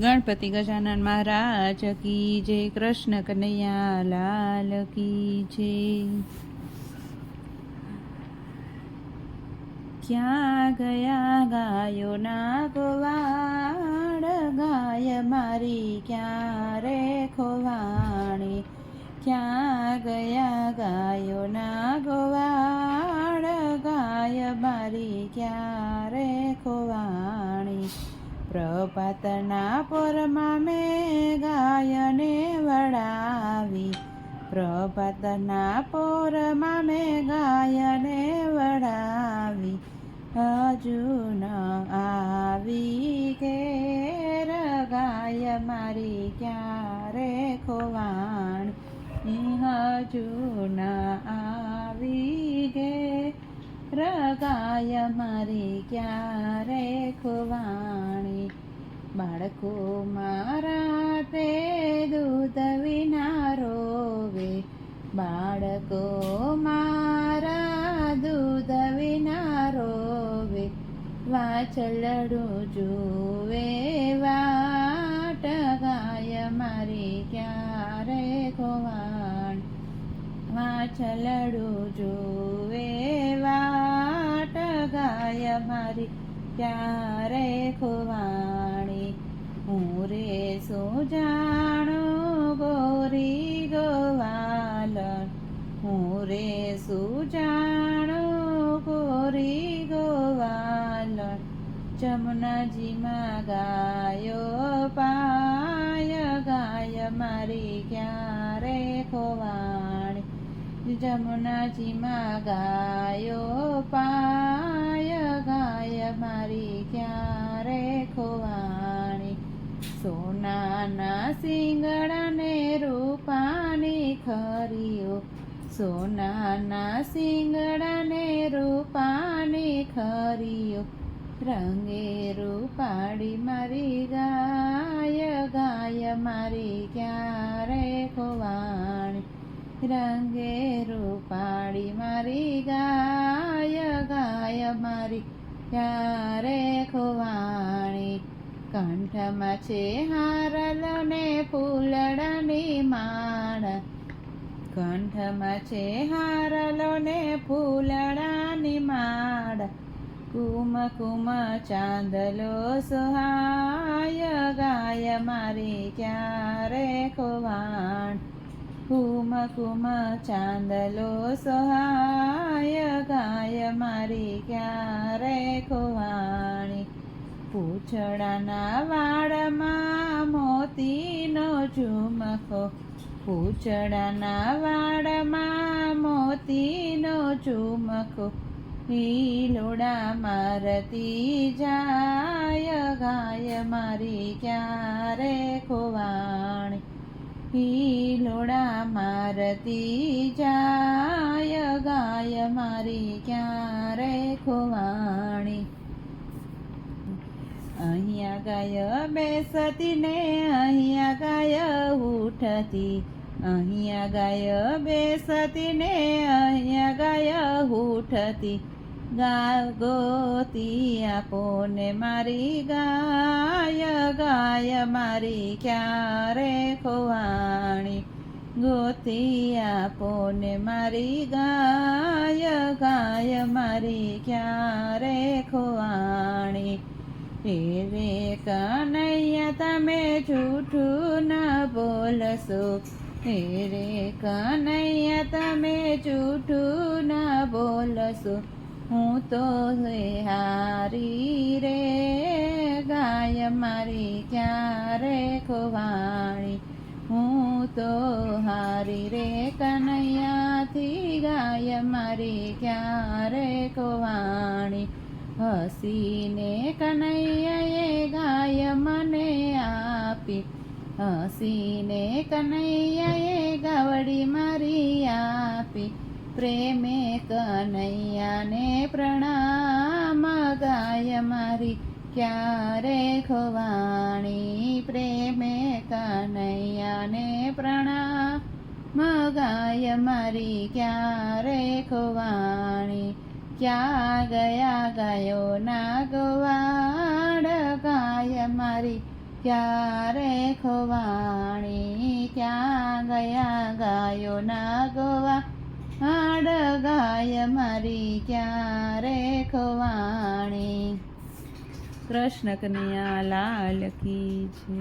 ગણપતિ ગજાનન મહારાજ કી જય, કૃષ્ણ કનૈયા લાલ કી જય. ક્યાં ગયા ગાયો ના ગોવાડ ગાય મારી ક્યાં રે ખોવાણી? ક્યાં ગયા ગાયો ના ગોવાડ ગાય મારી ક્યાં રે ખોવાણી? પ્રભાતના પોરમાં મેં ગાયને વડાવી પ્રભાતના પોરમાં મેં ગાયને વડાવી હજુ ન આવી ઘેર ગાય મારી ક્યારે ખોવાણ હજુ ન આવી ઘેર ગાય મારી ક્યારે ખોવાણી બાળકો મારા તે દૂધ વિના રોવે બાળકો મારા દૂધ વિના રોવે વાછલડું જુએ, વાટ ગાય મારી ક્યારે ખોવાણ? વાછલડું જુએ, વાટ ગાય મારી ક્યારે ખોવાણી? હું રે શું જાણો ગોરી ગોવાલ હું રે શું જાણો ગોરી ગોવાલ જમુનાજીમાં ગાયો પાય ગાય મારી ક્યારે ખોવાણી જમુનાજીમાં ગાયો પાય ગાય મારી ક્યારે ખોવાણી સોનાના સિંગડાને રૂપાની ખરીઓ સોનાના સિંગડાને રૂપાની ખરીઓ રંગે રૂપાડી મારી ગાય ગાય મારી ક્યારે ખોવાણી? રંગે રૂપાડી મારી ગાય ગાય મારી ક્યારે ખોવાણી? કંઠમાં છે હારલોને ફૂલડાની માળ. કંઠમાં છે હારલોને ફૂલડાની માળ. કુમ કુમ ચાંદલો સુહાય ગાય મારી ક્યારે ખોવાણ. કુમ કુમ ચાંદલો સહાય ગાય મારી ક્યારે ખોવાણી. પૂછડાના વાળમાં મોતીનો ઝુમખો પૂછડાના વાળમાં મોતીનો ઝુમખો હિલોડા મારતી જાય, ગાય મારી ક્યારે ખોવાણી? હિલોડા મારતી જાય, ગાય મારી ક્યારે ખોવાણી? અહીંયા ગાય બેસતી ને અહીંયા ગાય ઉઠતી અહીંયા ગાય બેસતી ને અહીંયા ગાય ઉઠતી ગા ગોતી આપો ને મારી ગાય ગાય મારી ક્યારે ખોવાણી ગોતી આપો ને મારી ગાય ગાય મારી ક્યારે ખોવાણી રે કનૈયા તમે જૂઠું ન બોલશો રે કનૈયા તમે જૂઠું ન બોલશો હું તો હારી રે ગાય મારી ક્યારે ખોવાણી હું તો હારી રે કનૈયાથી ગાય મારી ક્યારે ખોવાણી હસીને કનૈયાએ આપી. હસીને કનૈયાએ ગાવડી મારી આપી. પ્રેમે કનૈયાને પ્રણામ ગાય મારી. ક્યારે ખોવાણી પ્રેમે કનૈયાને પ્રણામ ગાય મારી. ક્યારે ખોવાણી? ક્યાં ગયા ગયો ના મારી ક્યારે ખવાણી ક્યાં ગયા, ગાયો ના ગોવા હાડ ગાય મારી ક્યારે ખવાણી. કૃષ્ણ કન્યા લાલ કી છે